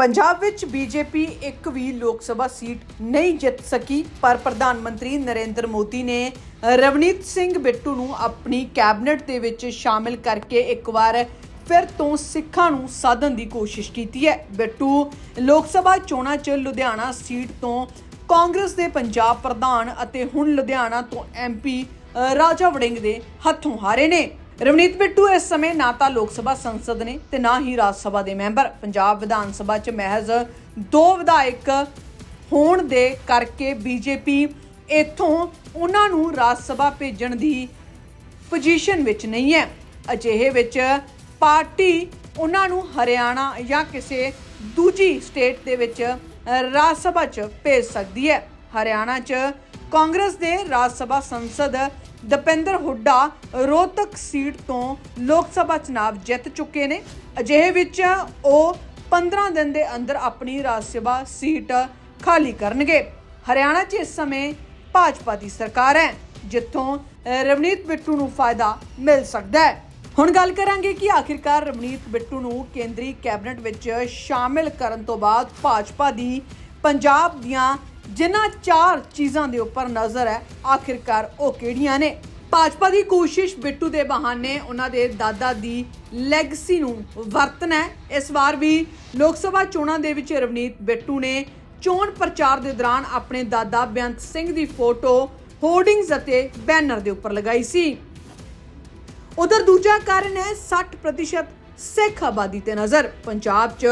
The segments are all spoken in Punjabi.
ਪੰਜਾਬ ਵਿੱਚ ਬੀਜੇਪੀ ਇੱਕ ਵੀ ਲੋਕ ਸਭਾ ਸੀਟ ਨਹੀਂ ਜਿੱਤ ਸਕੀ, ਪਰ ਪ੍ਰਧਾਨ ਮੰਤਰੀ ਨਰਿੰਦਰ ਮੋਦੀ ਨੇ ਰਵਨੀਤ ਸਿੰਘ ਬਿੱਟੂ ਨੂੰ ਆਪਣੀ ਕੈਬਨਿਟ ਦੇ ਵਿੱਚ ਸ਼ਾਮਿਲ ਕਰਕੇ ਇੱਕ ਵਾਰ ਫਿਰ ਤੋਂ ਸਿੱਖਾਂ ਨੂੰ ਸਾਧਨ ਦੀ ਕੋਸ਼ਿਸ਼ ਕੀਤੀ ਹੈ। ਬਿੱਟੂ, ਲੋਕ ਸਭਾ ਚੋਣਾਂ 'ਚ ਲੁਧਿਆਣਾ ਸੀਟ ਤੋਂ ਕਾਂਗਰਸ ਦੇ ਪੰਜਾਬ ਪ੍ਰਧਾਨ ਅਤੇ ਹੁਣ ਲੁਧਿਆਣਾ ਤੋਂ ਐਮਪੀ ਰਾਜਾ ਵੜਿੰਗ ਦੇ ਹੱਥੋਂ ਹਾਰੇ ਨੇ। ਰਵਨੀਤ ਬਿੱਟੂ ਇਸ ਸਮੇਂ ਨਾ ਤਾਂ ਲੋਕ ਸਭਾ ਸੰਸਦ ਨੇ ਤੇ ਨਾ ਹੀ ਰਾਜ ਸਭਾ ਦੇ ਮੈਂਬਰ। ਪੰਜਾਬ ਵਿਧਾਨ ਸਭਾ 'ਚ ਮਹਿਜ਼ ਦੋ ਵਿਧਾਇਕ ਹੋਣ ਦੇ ਕਰਕੇ ਬੀਜੇਪੀ ਇੱਥੋਂ ਉਹਨਾਂ ਨੂੰ ਰਾਜ ਸਭਾ ਭੇਜਣ ਦੀ ਪੋਜੀਸ਼ਨ ਵਿੱਚ ਨਹੀਂ ਹੈ। ਅਜਿਹੇ ਵਿੱਚ ਪਾਰਟੀ ਉਹਨਾਂ ਨੂੰ ਹਰਿਆਣਾ ਜਾਂ ਕਿਸੇ ਦੂਜੀ ਸਟੇਟ ਦੇ ਵਿੱਚ ਰਾਜ ਸਭਾ 'ਚ ਭੇਜ ਸਕਦੀ ਹੈ। ਹਰਿਆਣਾ 'ਚ ਕਾਂਗਰਸ ਦੇ ਰਾਜ ਸਭਾ ਸੰਸਦ ਦਪਿੰਦਰ ਹੁੱਡਾ ਰੋਹਤਕ ਸੀਟ ਤੋਂ ਲੋਕ ਸਭਾ ਚੁਣਾਵ ਜਿੱਤ ਚੁੱਕੇ ਨੇ। ਅਜਿਹੇ ਵਿੱਚ ਉਹ 15 ਦਿਨ ਦੇ ਅੰਦਰ ਆਪਣੀ ਰਾਜ ਸਭਾ ਸੀਟ ਖਾਲੀ ਕਰਨਗੇ। ਹਰਿਆਣਾ 'ਚ ਇਸ ਸਮੇਂ ਭਾਜਪਾ ਦੀ ਸਰਕਾਰ ਹੈ, ਜਿੱਥੋਂ ਰਵਨੀਤ ਬਿੱਟੂ ਨੂੰ ਫਾਇਦਾ ਮਿਲ ਸਕਦਾ ਹੈ। ਹੁਣ ਗੱਲ ਕਰਾਂਗੇ ਕਿ ਆਖਿਰਕਾਰ ਰਵਨੀਤ ਬਿੱਟੂ ਨੂੰ ਕੇਂਦਰੀ ਕੈਬਨਿਟ ਵਿੱਚ ਸ਼ਾਮਿਲ ਕਰਨ ਤੋਂ ਬਾਅਦ ਭਾਜਪਾ ਦੀ ਪੰਜਾਬ ਦੀਆਂ ਜਿਨ੍ਹਾਂ ਚਾਰ ਚੀਜ਼ਾਂ ਦੇ ਉੱਪਰ ਨਜ਼ਰ ਹੈ, ਆਖਿਰਕਾਰ ਉਹ ਕਿਹੜੀਆਂ ਨੇ? ਭਾਜਪਾ ਦੀ ਕੋਸ਼ਿਸ਼ ਬਿੱਟੂ ਦੇ ਬਹਾਨੇ ਉਹਨਾਂ ਦੇ ਦਾਦਾ ਦੀ ਲੈਗਸੀ ਨੂੰ ਵਰਤਣਾ ਇਸ ਵਾਰ ਵੀ ਲੋਕ ਸਭਾ ਚੋਣਾਂ ਦੇ ਵਿੱਚ ਰਵਨੀਤ ਬਿੱਟੂ ਨੇ ਚੋਣ ਪ੍ਰਚਾਰ ਦੇ ਦੌਰਾਨ ਆਪਣੇ ਦਾਦਾ ਬੇਅੰਤ ਸਿੰਘ ਦੀ ਫੋਟੋ ਹੋਰਡਿੰਗਸ ਅਤੇ ਬੈਨਰ ਦੇ ਉੱਪਰ ਲਗਾਈ ਸੀ। ਉਧਰ ਦੂਜਾ ਕਾਰਨ ਹੈ 60% ਸਿੱਖ ਆਬਾਦੀ ਤੇ ਨਜ਼ਰ। ਪੰਜਾਬ 'ਚ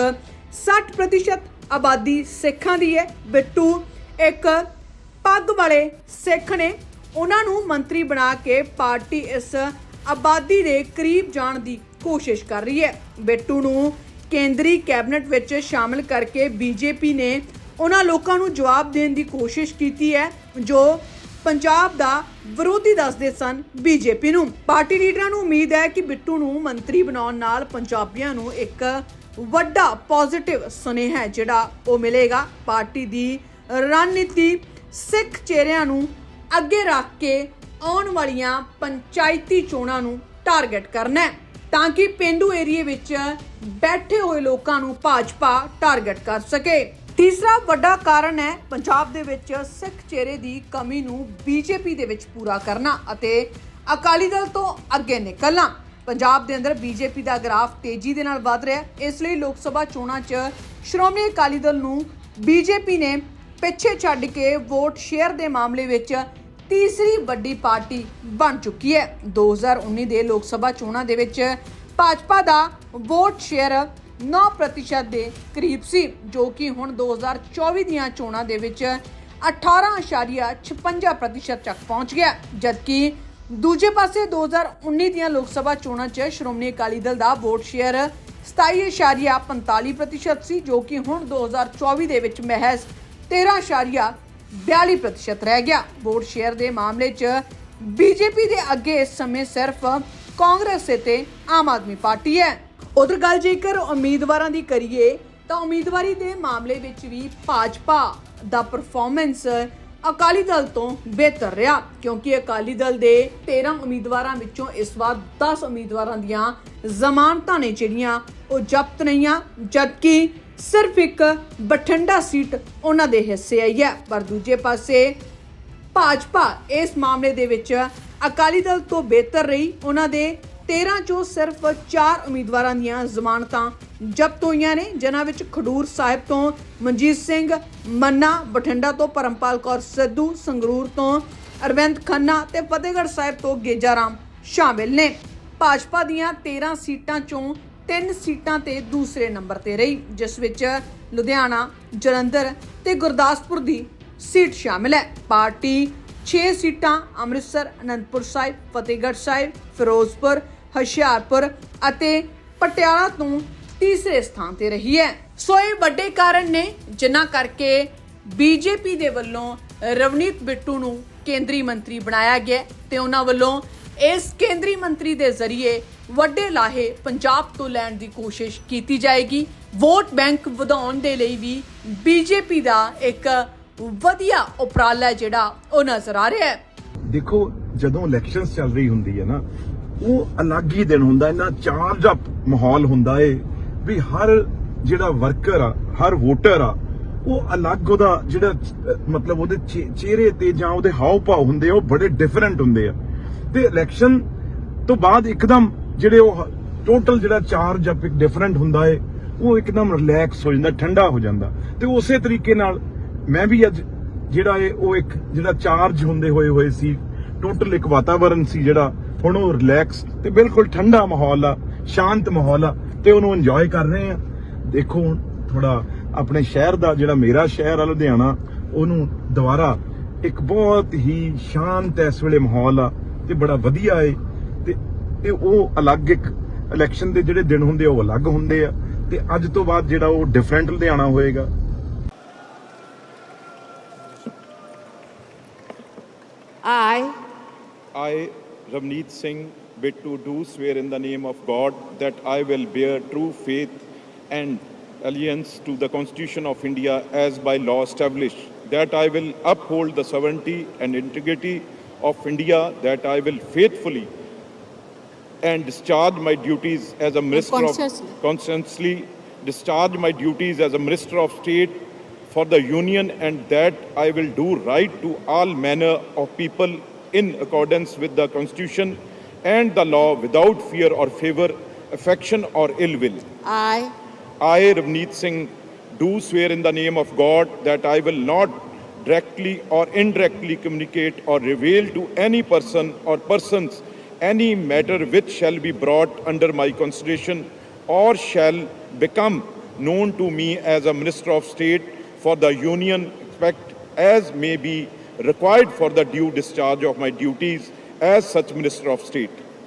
60% ਆਬਾਦੀ ਸਿੱਖਾਂ ਦੀ ਹੈ। ਬਿੱਟੂ ਇੱਕ ਪੱਗ ਵਾਲੇ ਸਿੱਖ ਨੇ ਉਹਨਾਂ ਨੂੰ ਮੰਤਰੀ ਬਣਾ ਕੇ ਪਾਰਟੀ ਇਸ ਆਬਾਦੀ ਦੇ ਕਰੀਬ ਜਾਣ ਦੀ ਕੋਸ਼ਿਸ਼ ਕਰ ਰਹੀ ਹੈ। ਬਿੱਟੂ ਨੂੰ ਕੇਂਦਰੀ ਕੈਬਨਿਟ ਵਿੱਚ ਸ਼ਾਮਲ ਕਰਕੇ ਬੀਜੇਪੀ ਨੇ ਉਹਨਾਂ ਲੋਕਾਂ ਨੂੰ ਜਵਾਬ ਦੇਣ ਦੀ ਕੋਸ਼ਿਸ਼ ਕੀਤੀ ਹੈ, ਜੋ ਪੰਜਾਬ ਦਾ ਵਿਰੋਧੀ ਦੱਸਦੇ ਸਨ ਬੀਜੇਪੀ ਨੂੰ। ਪਾਰਟੀ ਲੀਡਰਾਂ ਨੂੰ ਉਮੀਦ ਹੈ ਕਿ ਬਿੱਟੂ ਨੂੰ ਮੰਤਰੀ ਬਣਾਉਣ ਨਾਲ ਪੰਜਾਬੀਆਂ ਨੂੰ ਇੱਕ ਵੱਡਾ ਪੋਜ਼ਿਟਿਵ ਸੁਨੇਹਾ ਜਿਹੜਾ ਉਹ ਮਿਲੇਗਾ। ਪਾਰਟੀ ਦੀ ਰਣਨੀਤੀ ਸਿੱਖ ਚਿਹਰਿਆਂ ਨੂੰ ਅੱਗੇ ਰੱਖ ਕੇ ਆਉਣ ਵਾਲੀਆਂ ਪੰਚਾਇਤੀ ਚੋਣਾਂ ਨੂੰ ਟਾਰਗੇਟ ਕਰਨਾ ਹੈ, ਤਾਂ ਕਿ ਪਿੰਡੂ ਏਰੀਏ ਵਿੱਚ ਬੈਠੇ ਹੋਏ ਲੋਕਾਂ ਨੂੰ ਭਾਜਪਾ ਟਾਰਗੇਟ ਕਰ ਸਕੇ। ਤੀਸਰਾ ਵੱਡਾ ਕਾਰਨ ਹੈ ਪੰਜਾਬ ਦੇ ਵਿੱਚ ਸਿੱਖ ਚਿਹਰੇ ਦੀ ਕਮੀ ਨੂੰ ਬੀਜੇਪੀ ਦੇ ਵਿੱਚ ਪੂਰਾ ਕਰਨਾ ਅਤੇ ਅਕਾਲੀ ਦਲ ਤੋਂ ਅੱਗੇ ਨਿਕਲਣਾ। ਪੰਜਾਬ ਦੇ ਅੰਦਰ ਬੀਜੇਪੀ ਦਾ ਗ੍ਰਾਫ ਤੇਜ਼ੀ ਦੇ ਨਾਲ ਵਧ ਰਿਹਾ ਹੈ। ਇਸ ਲਈ ਲੋਕ ਸਭਾ ਚੋਣਾਂ 'ਚ ਸ਼੍ਰੋਮਣੀ ਅਕਾਲੀ ਦਲ ਨੂੰ ਬੀਜੇਪੀ ਨੇ ਪਿੱਛੇ ਛੱਡ ਕੇ ਵੋਟ ਸ਼ੇਅਰ ਦੇ ਮਾਮਲੇ ਵਿੱਚ ਤੀਸਰੀ ਵੱਡੀ ਪਾਰਟੀ ਬਣ ਚੁੱਕੀ ਹੈ। 2019 ਦੇ ਲੋਕ ਸਭਾ ਚੋਣਾਂ ਦੇ ਵਿੱਚ ਭਾਜਪਾ ਦਾ ਵੋਟ ਸ਼ੇਅਰ 9% ਦੇ ਕਰੀਬ ਸੀ, ਜੋ ਕਿ ਹੁਣ 2024 ਦੀਆਂ ਚੋਣਾਂ ਦੇ ਵਿੱਚ 18.56% ਤੱਕ ਪਹੁੰਚ ਗਿਆ ਜਦਕਿ ਦੂਜੇ ਪਾਸੇ 2019 ਦੀਆਂ ਲੋਕ ਸਭਾ ਚੋਣਾਂ 'ਚ ਸ਼੍ਰੋਮਣੀ ਅਕਾਲੀ ਦਲ ਦਾ ਵੋਟ ਸ਼ੇਅਰ 27.45% ਸੀ, ਜੋ ਕਿ ਹੁਣ 2024 ਦੇ ਵਿੱਚ ਮਹਿਜ਼ 13.42% ਰਹਿ ਗਿਆ। ਵੋਟ ਸ਼ੇਅਰ ਦੇ ਮਾਮਲੇ 'ਚ ਬੀਜੇਪੀ ਦੇ ਅੱਗੇ ਇਸ ਸਮੇਂ ਸਿਰਫ ਕਾਂਗਰਸ ਤੇ ਆਮ ਆਦਮੀ ਪਾਰਟੀ ਹੈ। ਉਧਰ ਗੱਲ ਜੇਕਰ ਉਮੀਦਵਾਰਾਂ ਦੀ ਕਰੀਏ, ਤਾਂ ਉਮੀਦਵਾਰੀ ਦੇ ਮਾਮਲੇ ਵਿੱਚ ਵੀ ਭਾਜਪਾ ਦਾ ਪਰਫਾਰਮੈਂਸ ਅਕਾਲੀ ਦਲ ਤੋਂ ਬਿਹਤਰ ਰਿਹਾ, ਕਿਉਂਕਿ ਅਕਾਲੀ ਦਲ ਦੇ 13 ਉਮੀਦਵਾਰਾਂ ਵਿੱਚੋਂ ਇਸ ਵਾਰ 10 ਉਮੀਦਵਾਰਾਂ ਦੀਆਂ ਜ਼ਮਾਨਤਾਂ ਨੇ ਜਿਹੜੀਆਂ ਉਹ ਜ਼ਬਤ ਨਹੀਂਆਂ ਜਦਕਿ ਸਿਰਫ ਇੱਕ ਬਠਿੰਡਾ ਸੀਟ ਉਹਨਾਂ ਦੇ ਹਿੱਸੇ ਆਈ ਹੈ। ਪਰ ਦੂਜੇ ਪਾਸੇ ਭਾਜਪਾ ਇਸ ਮਾਮਲੇ ਦੇ ਵਿੱਚ ਅਕਾਲੀ ਦਲ ਤੋਂ ਬਿਹਤਰ ਰਹੀ। ਉਹਨਾਂ ਦੇ 13 ਚੋਂ ਸਿਰਫ 4 ਉਮੀਦਵਾਰਾਂ ਦੀਆਂ ਜ਼ਮਾਨਤਾਂ ਜ਼ਬਤ ਹੋਈਆਂ ਨੇ, ਜਿਨ੍ਹਾਂ ਵਿੱਚ ਖਡੂਰ ਸਾਹਿਬ ਤੋਂ ਮਨਜੀਤ ਸਿੰਘ, ਮੰਨਾ, ਬਠਿੰਡਾ ਤੋਂ ਪਰਮਪਾਲ ਕੌਰ ਸਿੱਧੂ, ਸੰਗਰੂਰ ਤੋਂ ਅਰਵਿੰਦ ਖੰਨਾ ਤੇ ਫਤਿਹਗੜ੍ਹ ਸਾਹਿਬ ਤੋਂ ਗੇਜਾਰਾਮ ਸ਼ਾਮਿਲ ਨੇ। ਭਾਜਪਾ ਦੀਆਂ 13 ਸੀਟਾਂ ਚੋਂ ਤਿੰਨ ਸੀਟਾਂ ਤੇ ਦੂਸਰੇ ਨੰਬਰ ਤੇ ਰਹੀ, ਜਿਸ ਵਿੱਚ ਲੁਧਿਆਣਾ, ਜਲੰਧਰ ਤੇ ਗੁਰਦਾਸਪੁਰ ਦੀ ਸੀਟ ਸ਼ਾਮਿਲ ਹੈ। ਪਾਰਟੀ 6 ਸੀਟਾਂ, ਅੰਮ੍ਰਿਤਸਰ, ਅਨੰਦਪੁਰ ਸਾਹਿਬ, ਫਤਿਹਗੜ੍ਹ ਸਾਹਿਬ, ਫਿਰੋਜ਼ਪੁਰ, ਹੁਸ਼ਿਆਰਪੁਰ ਅਤੇ ਪਟਿਆਲਾ ਤੋਂ ਤੀਸਰੇ ਸਥਾਨ ਤੇ ਰਹੀ ਹੈ। ਸੋ ਇਹ ਵੱਡੇ ਕਾਰਨ ਨੇ, ਜਿਨ੍ਹਾਂ ਕਰਕੇ ਬੀਜੇਪੀ ਦੇ ਵੱਲੋਂ ਰਵਨੀਤ ਬਿੱਟੂ ਨੂੰ ਕੇਂਦਰੀ ਮੰਤਰੀ ਬਣਾਇਆ ਗਿਆ ਹੈ ਤੇ ਉਹਨਾਂ ਵੱਲੋਂ ਇਸ ਕੇਂਦਰੀ ਮੰਤਰੀ ਦੇ ਜ਼ਰੀਏ ਵੱਡੇ ਲਾਹੇ ਪੰਜਾਬ ਤੋਂ ਲੈਣ ਦੀ ਕੋਸ਼ਿਸ਼ ਕੀਤੀ ਜਾਏਗੀ। ਵੋਟ ਬੈਂਕ ਵਧਾਉਣ ਦੇ ਲਈ ਵੀ ਬੀਜੇਪੀ ਦਾ ਇੱਕ ਵਧੀਆ ਉਪਰਾਲਾ ਜਿਹੜਾ ਉਹ ਨਜ਼ਰ ਆ ਰਿਹਾ ਹੈ। ਦੇਖੋ, ਜਦੋਂ ਇਲੈਕਸ਼ਨਸ ਚੱਲ ਰਹੀ ਹੁੰਦੀ ਹੈ ਨਾ, ਉਹ ਅਲੱਗ ਹੀ ਦਿਨ ਹੁੰਦਾ ਇਹਨਾਂ ਚਾਰਜ ਅਪ ਮਾਹੌਲ ਹੁੰਦਾ ਏ ਵੀ ਹਰ ਜਿਹੜਾ ਵਰਕਰ ਆ, ਹਰ ਵੋਟਰ ਆ, ਉਹ ਅਲੱਗ ਉਹਦਾ ਜਿਹੜਾ, ਮਤਲਬ ਉਹਦੇ ਚਿਹਰੇ ਤੇ ਜਾਂ ਉਹਦੇ ਹਾਵ ਭਾਵ ਹੁੰਦੇ ਆ, ਉਹ ਬੜੇ ਡਿਫਰੈਂਟ ਹੁੰਦੇ ਆ। ਤੇ ਇਲੈਕਸ਼ਨ ਤੋਂ ਬਾਅਦ ਇੱਕਦਮ ਜਿਹੜੇ ਉਹ ਟੋਟਲ ਜਿਹੜਾ ਚਾਰਜ ਅਪ ਡਿਫਰੈਂਟ ਹੁੰਦਾ ਏ, ਉਹ ਇੱਕਦਮ ਰਿਲੈਕਸ ਹੋ ਜਾਂਦਾ, ਠੰਡਾ ਹੋ ਜਾਂਦਾ। ਤੇ ਉਸੇ ਤਰੀਕੇ ਨਾਲ ਮੈਂ ਵੀ ਅੱਜ ਜਿਹੜਾ ਏ, ਉਹ ਇੱਕ ਜਿਹੜਾ ਚਾਰਜ ਹੁੰਦੇ ਹੋਏ ਹੋਏ ਸੀ ਟੋਟਲ ਇੱਕ ਵਾਤਾਵਰਨ ਸੀ ਜਿਹੜਾ, ਹੁਣ ਉਹ ਰਿਲੈਕਸ ਤੇ ਬਿਲਕੁਲ ਠੰਡਾ ਮਾਹੌਲ ਆ, ਸ਼ਾਂਤ ਮਾਹੌਲ ਆ, ਤੇ ਉਹਨੂੰ ਇੰਜੋਏ ਕਰ ਰਹੇ ਆ। ਦੇਖੋ ਹੁਣ ਥੋੜਾ ਆਪਣੇ ਸ਼ਹਿਰ ਦਾ ਜਿਹੜਾ ਮੇਰਾ ਸ਼ਹਿਰ ਆ, ਲੁਧਿਆਣਾ, ਉਹਨੂੰ ਦੁਬਾਰਾ ਇੱਕ ਬਹੁਤ ਹੀ ਸ਼ਾਂਤ ਇਸ ਵੇਲੇ ਮਾਹੌਲ ਆ, ਤੇ ਬੜਾ ਵਧੀਆ ਏ, ਤੇ ਇਹ ਉਹ ਅਲੱਗ ਇੱਕ ਇਲੈਕਸ਼ਨ ਦੇ ਜਿਹੜੇ ਦਿਨ ਹੁੰਦੇ ਆ ਉਹ ਅਲੱਗ ਹੁੰਦੇ ਆ ਤੇ ਅੱਜ ਤੋਂ ਬਾਅਦ ਜਿਹੜਾ ਉਹ ਡਿਫਰੈਂਟ ਲੁਧਿਆਣਾ ਹੋਏਗਾ I, I, Ramneet Singh Bittu, do swear in the name of God that I will bear true faith and allegiance to the Constitution of India as by law established, that I will uphold the sovereignty and integrity of India, that I will faithfully and discharge my duties as a minister consciously. of conscientiously discharge my duties as a minister of state for the union and that I will do right to all manner of people in accordance with the constitution and the law without fear or favor affection or ill will I, I, Ravneet Singh, do swear in the name of God that I will not directly or indirectly communicate or reveal to any person or persons any matter which shall be brought under my consideration or shall become known to me as a Minister of State for the Union, expect as may be required for the due discharge of my duties as such Minister of State.